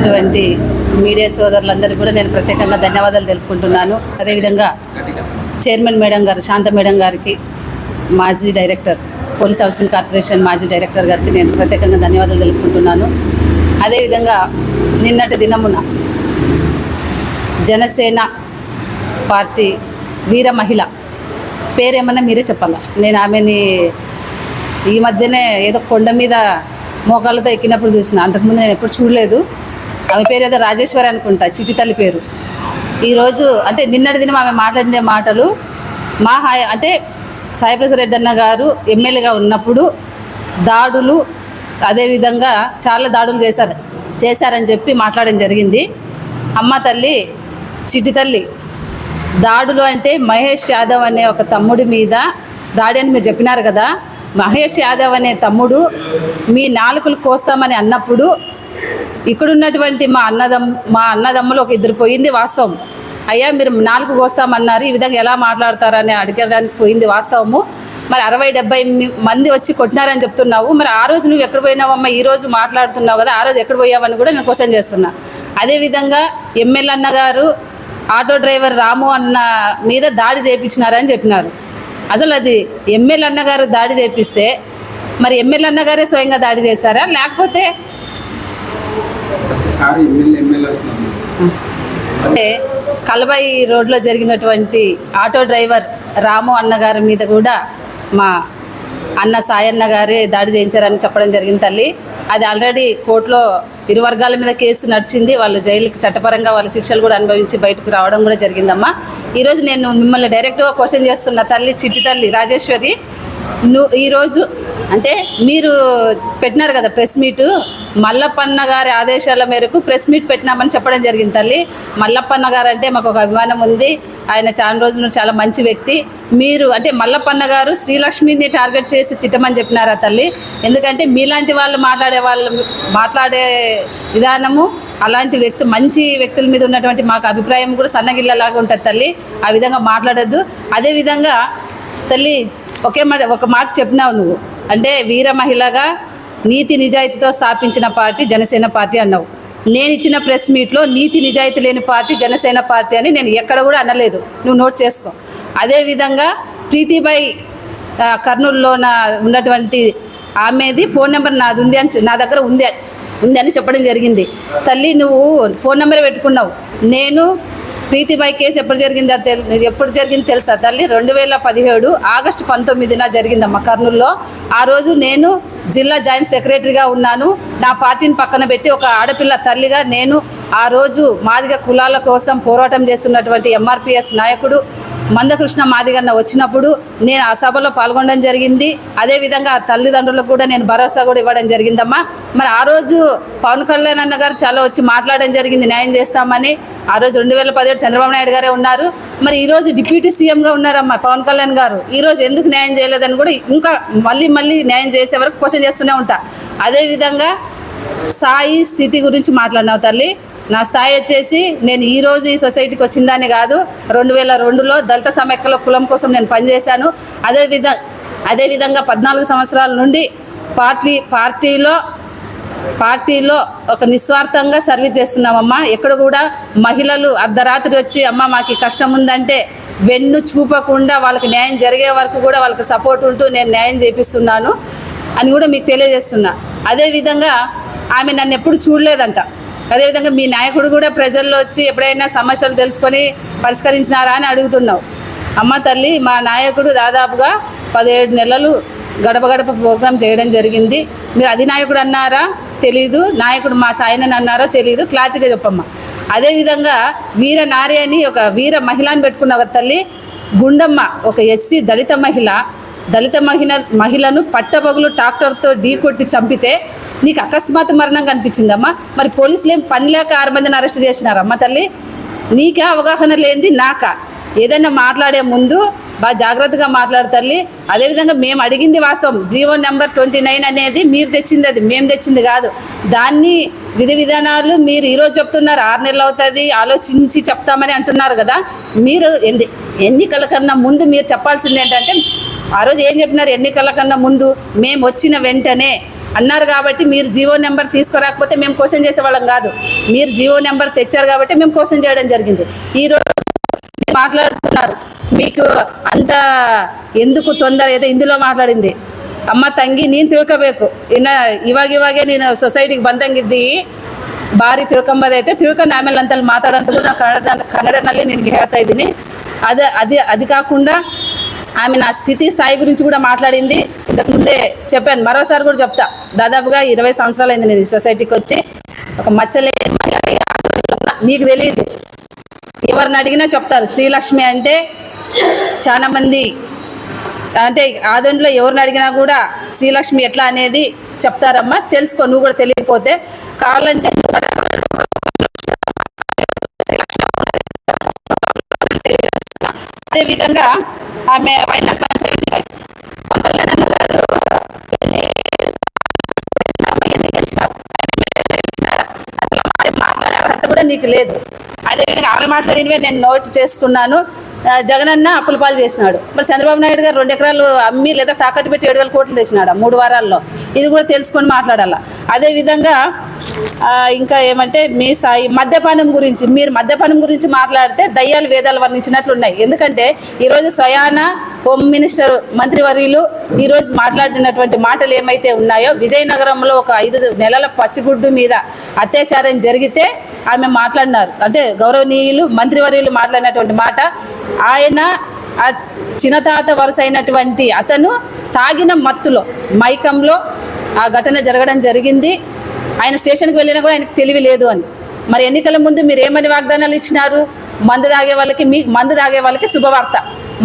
అటువంటి మీడియా సోదరులందరికీ కూడా నేను ప్రత్యేకంగా ధన్యవాదాలు తెలుపుకుంటున్నాను. అదేవిధంగా చైర్మన్ మేడం గారు శాంత మేడం గారికి మాజీ డైరెక్టర్ పోలీస్ హౌసింగ్ కార్పొరేషన్ మాజీ డైరెక్టర్ గారికి నేను ప్రత్యేకంగా ధన్యవాదాలు తెలుపుకుంటున్నాను. అదేవిధంగా నిన్నటి దినమున జనసేన పార్టీ వీర మహిళ పేరేమన్నా మీరే చెప్పాలా? నేను ఆమెని ఈ మధ్యనే ఏదో కొండ మీద మోకాళ్ళతో ఎక్కినప్పుడు చూసిన అంతకుముందు నేను ఎప్పుడు చూడలేదు. ఆమె పేరు ఏదో రాజేశ్వరి అనుకుంటా చిటి తల్లి పేరు. ఈరోజు అంటే నిన్నటి దినం ఆమె మాట్లాడిన మాటలు మా హాయ్ అంటే సాయిప్రసాద్ రెడ్డి అన్న గారు ఎమ్మెల్యేగా ఉన్నప్పుడు దాడులు అదేవిధంగా చాలా దాడులు చేశారు చేశారని చెప్పి మాట్లాడడం జరిగింది. అమ్మ తల్లి చిటి తల్లి దాడులు అంటే మహేష్ యాదవ్ అనే ఒక తమ్ముడి మీద దాడి అని మీరు చెప్పినారు కదా. మహేష్ యాదవ్ అనే తమ్ముడు మీ నాలుకలు కోస్తామని అన్నప్పుడు ఇక్కడున్నటువంటి మా అన్నదమ్ మా అన్నదమ్ములు ఒక ఇద్దరు పోయింది వాస్తవం. అయ్యా మీరు నాలుగు కోస్తామన్నారు ఈ విధంగా ఎలా మాట్లాడతారని అడగడానికి పోయింది వాస్తవము. మరి అరవై డెబ్బై మంది వచ్చి కొట్టినారని చెప్తున్నావు. మరి ఆ రోజు నువ్వు ఎక్కడ పోయినావమ్మా? ఈ రోజు మాట్లాడుతున్నావు కదా ఆ రోజు ఎక్కడ పోయావని కూడా నేను క్వశ్చన్ చేస్తున్నా. అదేవిధంగా ఎమ్మెల్యే అన్న గారు ఆటో డ్రైవర్ రాము అన్న మీద దాడి చేయించినారని చెప్పినారు. అసలు అది ఎమ్మెల్యే అన్నగారు దాడి చేపిస్తే మరి ఎమ్మెల్యే అన్నగారే స్వయంగా దాడి చేశారా? లేకపోతే ఒకసారి ఎమ్మెల్యే ఎమ్మెల్యే అంటే కలబాయి రోడ్లో జరిగినటువంటి ఆటో డ్రైవర్ రాము అన్నగారి మీద కూడా మా అన్న సాయన్న గారే దాడి చేయించారని చెప్పడం జరిగింది తల్లి. అది ఆల్రెడీ కోర్టులో ఇరు వర్గాల మీద కేసు నడిచింది. వాళ్ళు జైలుకి చట్టపరంగా వాళ్ళ శిక్షలు కూడా అనుభవించి బయటకు రావడం కూడా జరిగిందమ్మా. ఈరోజు నేను మిమ్మల్ని డైరెక్ట్గా క్వశ్చన్ చేస్తున్న తల్లి చిట్టి తల్లి రాజేశ్వరి నువ్వు ఈరోజు అంటే మీరు పెట్టినారు కదా ప్రెస్ మీటు. మల్లప్పన్న గారి ఆదేశాల మేరకు ప్రెస్ మీట్ పెట్టినామని చెప్పడం జరిగింది తల్లి. మల్లప్పన్న గారు అంటే మాకు ఒక అభిమానం ఉంది. ఆయన చాలా రోజులు చాలా మంచి వ్యక్తి. మీరు అంటే మల్లప్పన్న గారు శ్రీలక్ష్మిని టార్గెట్ చేసి తిట్టమని చెప్పినారా తల్లి? ఎందుకంటే మీలాంటి వాళ్ళు మాట్లాడే వాళ్ళు మాట్లాడే విధానము అలాంటి వ్యక్తి మంచి వ్యక్తుల మీద ఉన్నటువంటి మాకు అభిప్రాయం కూడా సన్నగిల్లలాగా ఉంటుంది తల్లి. ఆ విధంగా మాట్లాడద్దు. అదేవిధంగా తల్లి ఒకే మాట ఒక మాట చెప్పినావు నువ్వు. అంటే వీర మహిళగా నీతి నిజాయితీతో స్థాపించిన పార్టీ జనసేన పార్టీ అన్నావు. నేను ఇచ్చిన ప్రెస్ మీట్లో నీతి నిజాయితీ లేని పార్టీ జనసేన పార్టీ అని నేను ఎక్కడ కూడా అనలేదు. నువ్వు నోట్ చేసుకో. అదేవిధంగా ప్రీతిబాయి కర్నూలులో నా ఉన్నటువంటి ఆమెది ఫోన్ నెంబర్ నాది ఉంది అని నా దగ్గర ఉంది ఉంది అని చెప్పడం జరిగింది. తల్లి నువ్వు ఫోన్ నెంబర్ పెట్టుకున్నావు. నేను ప్రీతిబాయ్ కేసు ఎప్పుడు జరిగిందో ఎప్పుడు జరిగింది తెలుసా తల్లి? రెండు వేల పదిహేడు ఆగస్టు పంతొమ్మిదిన జరిగిందమ్మ కర్నూలులో. ఆ రోజు నేను జిల్లా జాయింట్ సెక్రటరీగా ఉన్నాను. నా పార్టీని పక్కన పెట్టి ఒక ఆడపిల్ల తల్లిగా నేను ఆ రోజు మాదిగ కులాల కోసం పోరాటం చేస్తున్నటువంటి ఎంఆర్పిఎస్ నాయకుడు మందకృష్ణ మాదిగన్న వచ్చినప్పుడు నేను ఆ సభలో పాల్గొనడం జరిగింది. అదేవిధంగా తల్లిదండ్రులకు కూడా నేను భరోసా కూడా ఇవ్వడం జరిగిందమ్మా. మరి ఆ రోజు పవన్ కళ్యాణ్ అన్న గారు చాలా వచ్చి మాట్లాడడం జరిగింది. న్యాయం చేస్తామని. ఆ రోజు రెండు వేల పదిహేడు చంద్రబాబు నాయుడు గారే ఉన్నారు. మరి ఈ రోజు డిప్యూటీ సీఎంగా ఉన్నారమ్మా పవన్ కళ్యాణ్ గారు. ఈ రోజు ఎందుకు న్యాయం చేయలేదని కూడా ఇంకా మళ్ళీ మళ్ళీ న్యాయం చేసే వరకు క్వశ్చన్ చేస్తూనే ఉంటా. అదేవిధంగా స్థాయి స్థితి గురించి మాట్లాడినావు తల్లి. నా స్థాయి వచ్చేసి నేను ఈ రోజు ఈ సొసైటీకి వచ్చిందని కాదు రెండు వేల రెండులో దళిత సమైక్యల కులం కోసం నేను పనిచేశాను. అదేవిధ అదేవిధంగా పద్నాలుగు సంవత్సరాల నుండి పార్టీ పార్టీలో పార్టీలో ఒక నిస్వార్థంగా సర్వీస్ చేస్తున్నామమ్మా. ఎక్కడ కూడా మహిళలు అర్ధరాత్రి వచ్చి అమ్మ మాకు కష్టం ఉందంటే వెన్ను చూపకుండా వాళ్ళకి న్యాయం జరిగే వరకు కూడా వాళ్ళకి సపోర్ట్ ఉంటూ నేను న్యాయం చేపిస్తున్నాను అని కూడా మీకు తెలియజేస్తున్నా. అదేవిధంగా ఆమె నన్ను ఎప్పుడు చూడలేదంట. అదేవిధంగా మీ నాయకుడు కూడా ప్రజల్లో వచ్చి ఎప్పుడైనా సమస్యలు తెలుసుకొని పరిష్కరించినారా అని అడుగుతున్నావు. అమ్మ తల్లి మా నాయకుడు దాదాపుగా పదిహేడు నెలలు గడప గడప ప్రోగ్రాం చేయడం జరిగింది. మీరు అధినాయకుడు అన్నారా? తెలీదు. నాయకుడు మా సాయనని అన్నారా? తెలీదు. క్లారిటీగా చెప్పమ్మా. అదేవిధంగా వీర నారి అని ఒక వీర మహిళని పెట్టుకున్న ఒక తల్లి గుండమ్మ ఒక ఎస్సీ దళిత మహిళ దళిత మహిళ మహిళను పట్టపగులు ట్రాక్టర్తో ఢీ కొట్టి చంపితే నీకు అకస్మాత్ మరణం కనిపించిందమ్మా. మరి పోలీసులు ఏం పని లేక ఆరు మందిని అరెస్ట్ చేసినారమ్మా తల్లి? నీకే అవగాహన లేనిది నాకా? ఏదైనా మాట్లాడే ముందు బాగా జాగ్రత్తగా మాట్లాడు తల్లి. అదేవిధంగా మేము అడిగింది వాస్తవం. జీవో నెంబర్ ట్వంటీ నైన్ అనేది మీరు తెచ్చింది అది మేము తెచ్చింది కాదు. దాన్ని విధి విధానాలు మీరు ఈరోజు చెప్తున్నారు ఆరు నెలలు అవుతుంది ఆలోచించి చెప్తామని అంటున్నారు కదా. మీరు ఎన్ని ఎన్నికల కన్నా ముందు మీరు చెప్పాల్సింది ఏంటంటే ఆ రోజు ఏం చెప్పినారు? ఎన్నికల కన్నా ముందు మేము వచ్చిన వెంటనే అన్నారు కాబట్టి మీరు జియో నెంబర్ తీసుకురాకపోతే మేము క్వశ్చన్ చేసేవాళ్ళం కాదు. మీరు జియో నెంబర్ తెచ్చారు కాబట్టి మేము క్వశ్చన్ చేయడం జరిగింది. ఈరోజు మాట్లాడుతున్నారు. మీకు అంత ఎందుకు తొందర ఏదో ఇందులో మాట్లాడింది. అమ్మ ತಂಗಿ నేను ತಿಳ್ಕೋಬೇಕು ಇನ್ನು ಇವಾಗ ಇವಾಗೇ నేను సొసైటీకి ಬಂದಂಗಿದ್ದಿ ಭಾರಿ భారీ ತಿಳ್ಕೊಂಡು ಆಮೇಲೆ ಅಂತಲ್ಲಿ ಮಾತಾಡೋಂಥದ್ದು ನಾನು కన్నడ ಕನ್ನಡನಲ್ಲಿ ನಿನಗೆ ಹೇಳ್ತಾ అది అది అది కాకుండా ఆమె నా స్థితి స్థాయి గురించి కూడా మాట్లాడింది. ఇంతకుముందే చెప్పాను. మరోసారి కూడా చెప్తా. దాదాపుగా ఇరవై సంవత్సరాలు అయింది నేను సొసైటీకి వచ్చి. ఒక మచ్చలే నీకు తెలియదు ఎవరిని అడిగినా చెప్తారు. శ్రీలక్ష్మి అంటే చాలా మంది. అంటే ఆదంలో ఎవరిని అడిగినా కూడా శ్రీలక్ష్మి ఎట్లా అనేది చెప్తారమ్మా. తెలుసుకో. నువ్వు కూడా తెలియకపోతే. కావాలంటే అదేవిధంగా ఆమె పైన మాట్లాడే అర్హత కూడా నీకు లేదు. అదేవిధంగా ఆమె మాట్లాడినవే నేను నోట్ చేసుకున్నాను. జగనన్న అప్పుల పాలు చేసినాడు. మరి చంద్రబాబు నాయుడు గారు రెండు ఎకరాలు అమ్మి లేదా తాకట్టు పెట్టి ఏడు వేల కోట్లు తెచ్చినాడు మూడు వారాల్లో? ఇది కూడా తెలుసుకొని మాట్లాడాల? అదేవిధంగా ఇంకా ఏమంటే మీ స్థాయి మద్యపానం గురించి మీరు మద్యపానం గురించి మాట్లాడితే దయ్యాలు వేదాలు వర్ణించినట్లు ఉన్నాయి ఎందుకంటే ఈరోజు స్వయాన హోమ్ మినిస్టర్ మంత్రివర్యులు ఈరోజు మాట్లాడినటువంటి మాటలు ఏమైతే ఉన్నాయో విజయనగరంలో ఒక ఐదు నెలల పసిగుడ్డు మీద అత్యాచారం జరిగితే ఆమె మాట్లాడినారు. అంటే గౌరవనీయులు మంత్రివర్యులు మాట్లాడినటువంటి మాట ఆయన ఆ చిన్నతాత వరుస అయినటువంటి అతను తాగిన మత్తులో మైకంలో ఆ ఘటన జరగడం జరిగింది. ఆయన స్టేషన్కి వెళ్ళినా కూడా ఆయనకు తెలివి లేదు అని. మరి ఎన్నికల ముందు మీరు ఏమని వాగ్దానాలు ఇచ్చినారు? మందు తాగే వాళ్ళకి మీ మందు తాగే వాళ్ళకి శుభవార్త.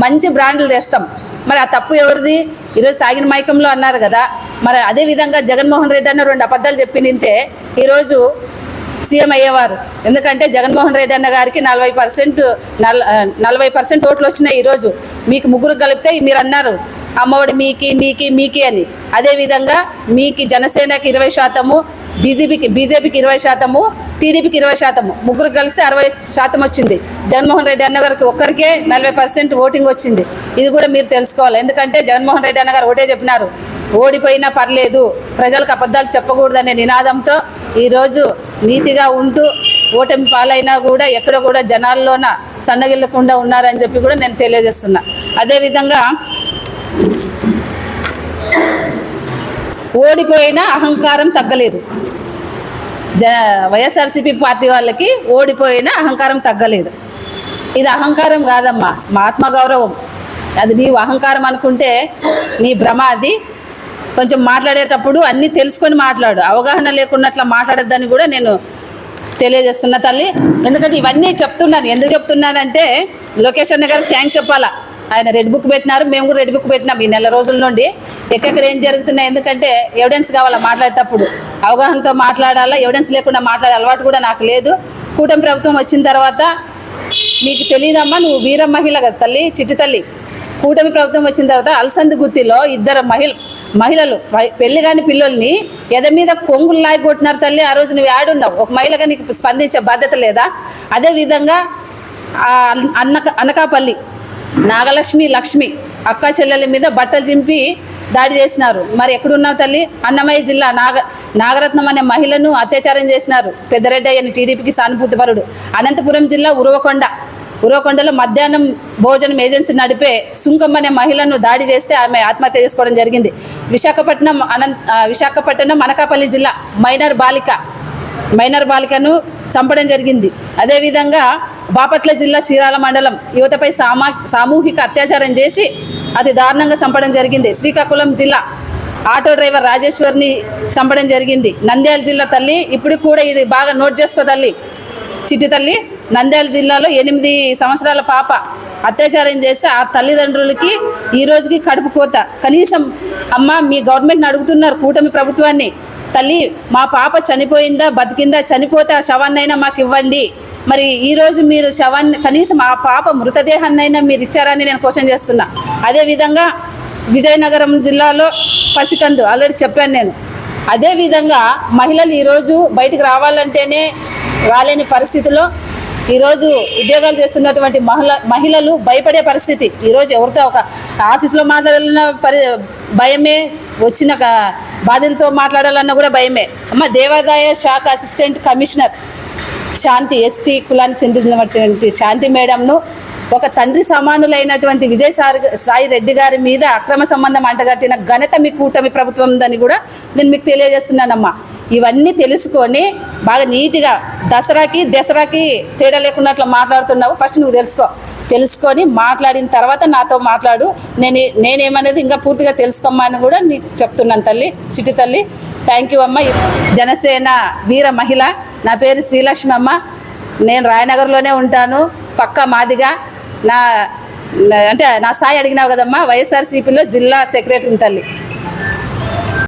మంచి బ్రాండ్లు తెస్తాం. మరి ఆ తప్పు ఎవరిది? ఈరోజు తాగిన మైకంలో అన్నారు కదా. మరి అదే విధంగా జగన్మోహన్ రెడ్డి అన్న రెండు అబద్ధాలు చెప్పి నింటే ఈరోజు సీఎం అయ్యేవారు. ఎందుకంటే జగన్మోహన్ రెడ్డి అన్న గారికి నలభై పర్సెంట్ నల్ నలభై పర్సెంట్ ఓట్లు వచ్చినాయి ఈరోజు. మీకు ముగ్గురు కలిపితే మీరు అన్నారు అమ్మఒడి మీకి మీకి మీకి అని. అదేవిధంగా మీకి జనసేనకి ఇరవై శాతము బీజేపీకి బీజేపీకి ఇరవై శాతము టీడీపీకి ఇరవై శాతము. ముగ్గురు కలిస్తే అరవై శాతం వచ్చింది. జగన్మోహన్ రెడ్డి అన్న గారికి ఒక్కరికే నలభై పర్సెంట్ ఓటింగ్ వచ్చింది. ఇది కూడా మీరు తెలుసుకోవాలి. ఎందుకంటే జగన్మోహన్ రెడ్డి అన్న గారు ఒకటే చెప్పినారు. ఓడిపోయినా పర్లేదు ప్రజలకు అబద్ధాలు చెప్పకూడదనే నినాదంతో ఈరోజు నీతిగా ఉంటూ ఓటమి పాలైనా కూడా ఎక్కడ కూడా జనాల్లోన సన్నగిల్లకుండా ఉన్నారని చెప్పి కూడా నేను తెలియజేస్తున్నా. అదేవిధంగా ఓడిపోయినా అహంకారం తగ్గలేదు. జ వైఎస్ఆర్సీపీ పార్టీ వాళ్ళకి ఓడిపోయినా అహంకారం తగ్గలేదు. ఇది అహంకారం కాదమ్మా మా ఆత్మగౌరవం అది నీవు అహంకారం అనుకుంటే నీ భ్రమ అది. కొంచెం మాట్లాడేటప్పుడు అన్నీ తెలుసుకొని మాట్లాడు. అవగాహన లేకున్నట్ల మాట్లాడొద్దని కూడా నేను తెలియజేస్తున్నా తల్లి. ఎందుకంటే ఇవన్నీ చెప్తున్నాను. ఎందుకు చెప్తున్నానంటే లోకేష్ అన్న గారికి థ్యాంక్స్ చెప్పాలా? ఆయన రెడ్ బుక్ పెట్టినారు మేము కూడా రెడ్ బుక్ పెట్టినాం ఈ నెల రోజుల నుండి. ఎక్కడెక్కడ ఏం జరుగుతున్నాయి ఎందుకంటే ఎవిడెన్స్ కావాలా మాట్లాడేటప్పుడు. అవగాహనతో మాట్లాడాలా ఎవిడెన్స్ లేకుండా మాట్లాడే అలవాటు కూడా నాకు లేదు. కూటమి ప్రభుత్వం వచ్చిన తర్వాత నీకు తెలియదమ్మా నువ్వు వీర మహిళ కదా తల్లి చిట్టి తల్లి. కూటమి ప్రభుత్వం వచ్చిన తర్వాత అలసంది గుత్తిలో ఇద్దరు మహిళ మహిళలు పెళ్ళి కాని పిల్లల్ని ఎద మీద కొంగులు లాగి కొట్టినారు తల్లి ఆ రోజు నువ్వు ఆడున్నావు ఒక మహిళగా నీకు స్పందించే బాధ్యత లేదా? అదేవిధంగా ఆ అన్న అనకాపల్లి నాగలక్ష్మి లక్ష్మి అక్క చెల్లెల మీద బట్టలు చింపి దాడి చేసినారు. మరి ఎక్కడున్నావు తల్లి? అన్నమయ్య జిల్లా నాగ నాగరత్నం అనే మహిళను అత్యాచారం చేసినారు. పెద్దరెడ్డి అని టీడీపీకి సానుభూతిపరుడు. అనంతపురం జిల్లా ఉరవకొండ. ఉరవకొండలో మధ్యాహ్నం భోజనం ఏజెన్సీ నడిపే సుంకం అనే మహిళను దాడి చేస్తే ఆమె ఆత్మహత్య చేసుకోవడం జరిగింది. విశాఖపట్నం అనంత విశాఖపట్నం అనకాపల్లి జిల్లా మైనర్ బాలిక మైనర్ బాలికను చంపడం జరిగింది. అదేవిధంగా బాపట్ల జిల్లా చీరాల మండలం యువతపై సామా సామూహిక అత్యాచారం చేసి అతి దారుణంగా చంపడం జరిగింది. శ్రీకాకుళం జిల్లా ఆటో డ్రైవర్ రాజేశ్వర్ని చంపడం జరిగింది. నంద్యాల జిల్లా తల్లి ఇప్పుడు కూడా ఇది బాగా నోట్ చేసుకో తల్లి. చిట్టి తల్లి నంద్యాల జిల్లాలో ఎనిమిది సంవత్సరాల పాప అత్యాచారం చేస్తే ఆ తల్లిదండ్రులకి ఈ రోజుకి కడుపు కోత. కనీసం అమ్మ మీ గవర్నమెంట్ని అడుగుతున్నారు కూటమి ప్రభుత్వాన్ని. తల్లి మా పాప చనిపోయిందా బతికిందా చనిపోతే ఆ శవాన్నైనా మాకు ఇవ్వండి మరి ఈ రోజు మీరు శవాన్ని కనీసం ఆ పాప మృతదేహాన్నైనా మీరు ఇచ్చారని నేను క్వశ్చన్ చేస్తున్నా. అదేవిధంగా విజయనగరం జిల్లాలో పసికందు ఆల్రెడీ చెప్పాను నేను. అదేవిధంగా మహిళలు ఈరోజు బయటికి రావాలంటేనే రాలేని పరిస్థితిలో ఈరోజు ఉద్యోగాలు చేస్తున్నటువంటి మహిళ మహిళలు భయపడే పరిస్థితి. ఈరోజు ఎవరితో ఒక ఆఫీస్లో మాట్లాడాలన్న పరి భయమే. వచ్చిన బాధితులతో మాట్లాడాలన్నా కూడా భయమే. అమ్మ దేవాదాయ శాఖ అసిస్టెంట్ కమిషనర్ శాంతి ఎస్టీ కులానికి చెందినటువంటి శాంతి మేడంను ఒక తండ్రి సమానులైనటువంటి విజయ్ సార్ సాయి రెడ్డి గారి మీద అక్రమ సంబంధం అంటగట్టిన ఘనత మీ కూటమి ప్రభుత్వం ఉందని కూడా నేను మీకు తెలియజేస్తున్నానమ్మా. ఇవన్నీ తెలుసుకొని బాగా నీట్గా దసరాకి దసరాకి తేడా లేకున్నట్లు మాట్లాడుతున్నావు. ఫస్ట్ నువ్వు తెలుసుకో. తెలుసుకొని మాట్లాడిన తర్వాత నాతో మాట్లాడు. నేను నేనేమనేది ఇంకా పూర్తిగా తెలుసుకోమని కూడా నీకు చెప్తున్నాను తల్లి చిట్టి తల్లి. థ్యాంక్ యూ అమ్మ. జనసేన వీర మహిళ నా పేరు శ్రీలక్ష్మి అమ్మ. నేను రాయనగర్లోనే ఉంటాను. పక్క మాదిగా. నా నా- అంటే నా స్థాయి అడిగినావు కదమ్మా వైఎస్ఆర్సీపీలో జిల్లా సెక్రటరీ తల్లి.